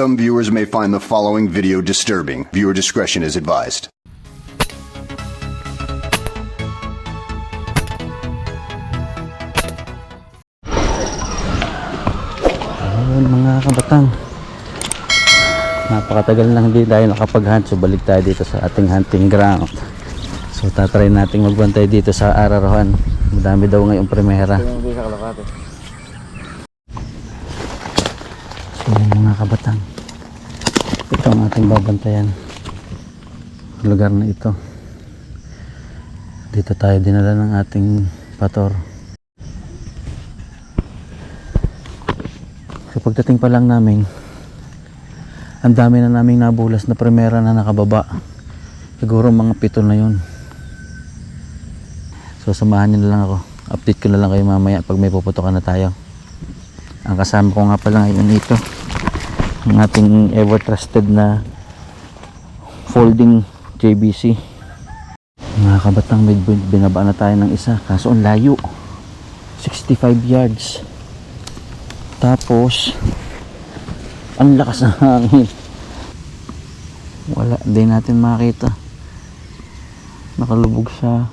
Some viewers may find the following video disturbing. Viewer discretion is advised. Ayun mga kabatang. Napakatagal lang din tayo nakapag-hunt So balik tayo dito sa ating hunting ground. So tatry natin magbantay dito sa Araruhan Madami daw ngayong primera So mga kabatang Ito ang ating babantayan Lugar na ito Dito tayo dinala ng ating pator So pagdating pa lang namin, ang dami na naming nabulas na primera na nakababa. Siguro mga pito na yun. So samahan niyo na lang ako. Update ko na lang kayo mamaya pag may puputokan na tayo. Ang kasama ko nga pala ngayon ito. Ang ating ever trusted na folding JBC. Mga kabatang bin- binaba na tayo ng isa. Kaso ang layo. 65 yards. Tapos, ang lakas ng hangin. Wala, hindi natin makita. Nakalubog sa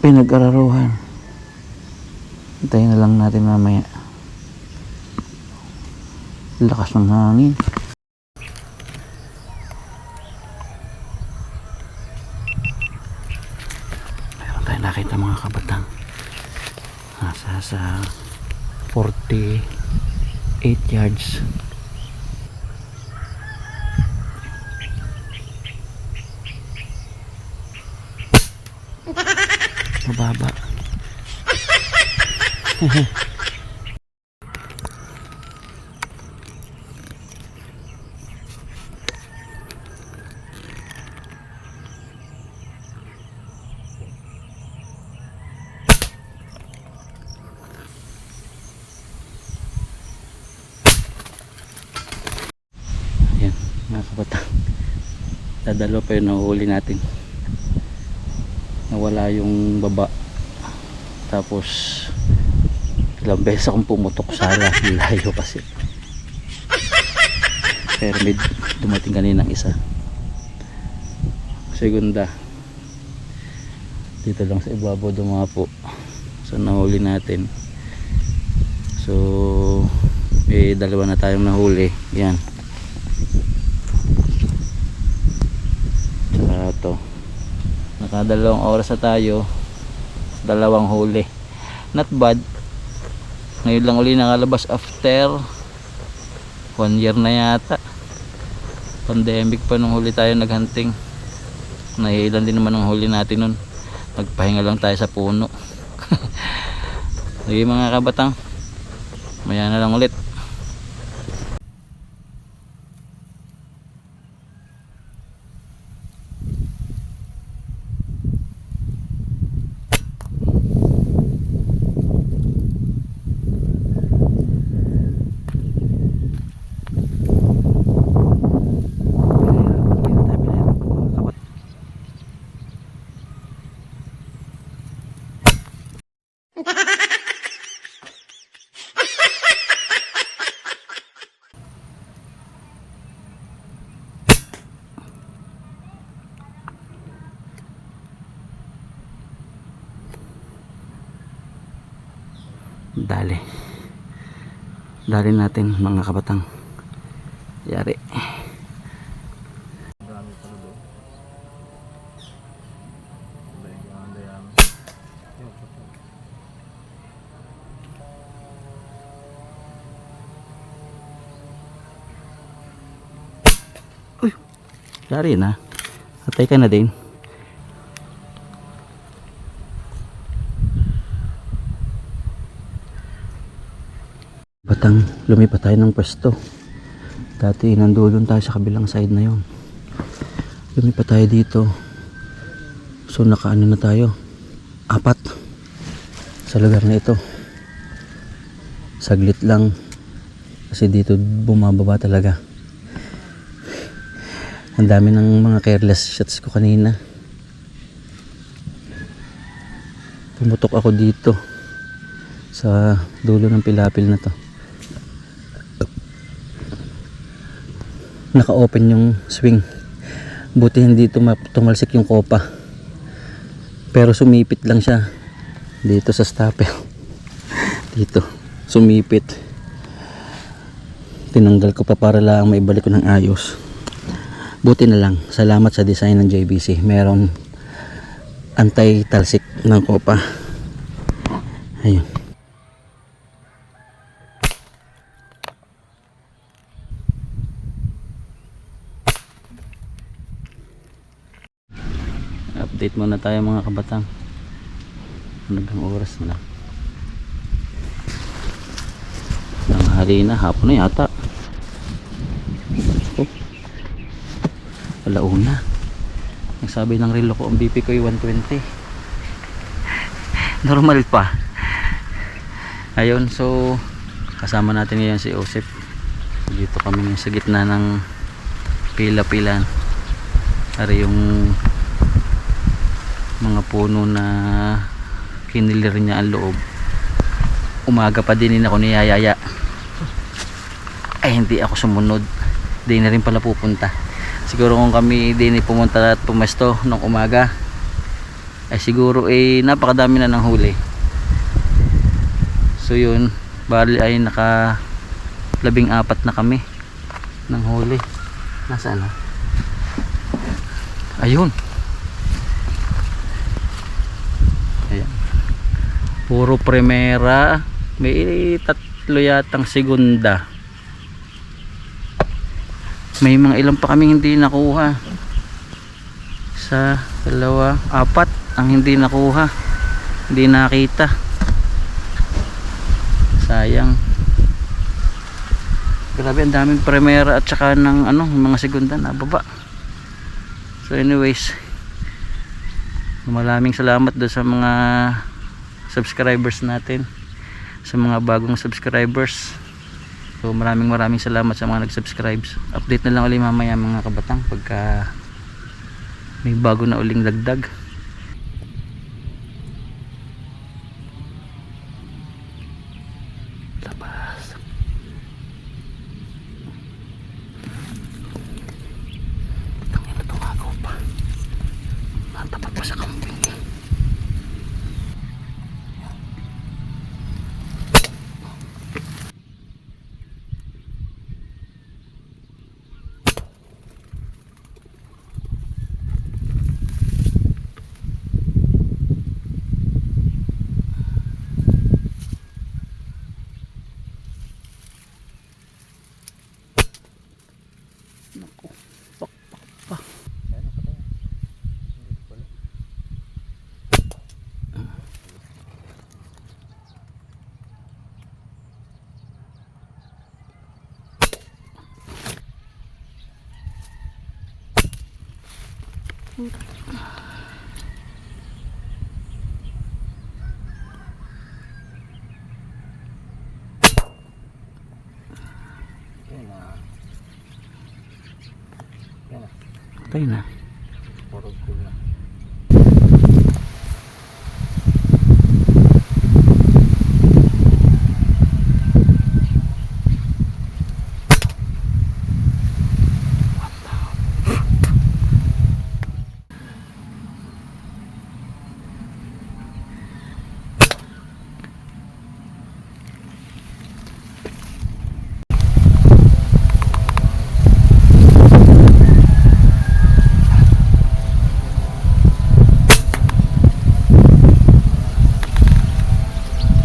pinag-araruhan. Hintayin na lang natin mamaya. Lakas ng hangin. Meron tayo nakita mga kabatang nasa sa 48 yards mababa Ayan, mga kabatang. Dadalo pa yung nahuhuli natin. Nawala yung baba. Tapos, ilang beses akong pumutok sa layo kasi. Pero may dumating kaninang isa. Segunda. Dito lang sa ibabaw dumapo. So, nahuli natin. So, may dalawa na tayong nahuli. Yan. Tsaka to. Nakadalawang oras na tayo. Dalawang huli. Not bad. Ngayon lang uli nakalabas after one year na yata. Pandemic pa nung huli tayo naghunting. Nahihilan din naman ang huli natin nun. Nagpahinga lang tayo sa puno. Sige mga kabatang. Maya na lang ulit. Dali. Dali natin mga kabatang. Yari. Uy, yari na. Atay ka na din. Batang lumipat tayo ng pwesto. Dati nandulon tayo sa kabilang side na yon. Lumipat tayo dito. So nakaano na tayo. Apat. Sa lugar na ito. Saglit lang. Kasi dito bumababa talaga. Ang dami ng mga careless shots ko kanina. Pumutok ako dito. sa dulo ng pilapil na to naka-open yung swing. Buti hindi tuma- tumalsik yung kopa. Pero sumipit lang siya dito sa stopper. Dito sumipit. Tinanggal ko pa para lang maibalik ko ng ayos. Buti na lang. Salamat sa design ng JBC meron anti-talsik ng kopa. Ayun update muna tayo mga kabatang. Hanggang oras na. Lang tanghali na hapon na yata. Oh. alauna. Nagsabi ng relo ko ang BP ko ay 120 normal pa. Ayun so kasama natin ngayon si Osip dito kami sa gitna ng pila-pilan Ari yung mga puno na kinilir niya ang loob. Umaga pa din ako niyayaya ay hindi ako sumunod. Di na rin pala pupunta. Siguro kung kami din pumunta at pumesto nung umaga ay siguro eh napakadami na ng huli. So yun. Bali ay naka labing apat na kami ng huli. Nasaan na? Ayun ayan puro primera. May tatlo yatang segunda. May mga ilan pa kaming hindi nakuha. Sa dalawa apat ang hindi nakuha. Hindi nakita. Sayang. Grabe ang daming primera at saka ng ano mga segunda na baba. So anyways maraming salamat doon sa mga subscribers natin sa mga bagong subscribers. So maraming maraming salamat sa mga nag-subscribe. Update na lang ulit mamaya mga kabatang pagka may bago na uling dagdag Patay na. Yari.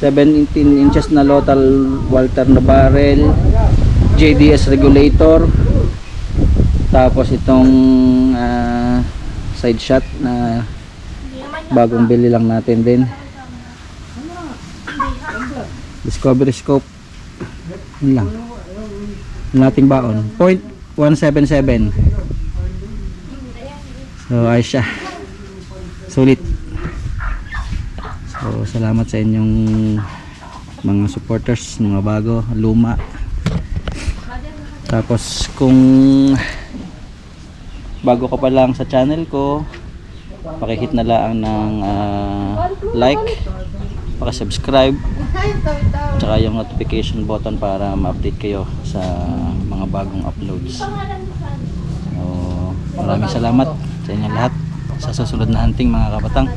17 inches na Lotal Walter na barrel, JDS regulator, tapos itong ah, side shot na bagong bili lang natin din. Discovery scope. Yun lang. Yung ating baon. Point 177. So, ayos siya. Sulit. So, salamat sa inyong mga supporters, mga bago, luma. Tapos, kung bago ka pa lang sa channel ko, pakihit na lang ng ah, like, pakisubscribe, tsaka yung notification button para ma-update kayo sa mga bagong uploads. So, maraming salamat sa inyo lahat sa susunod na hunting mga kabatang.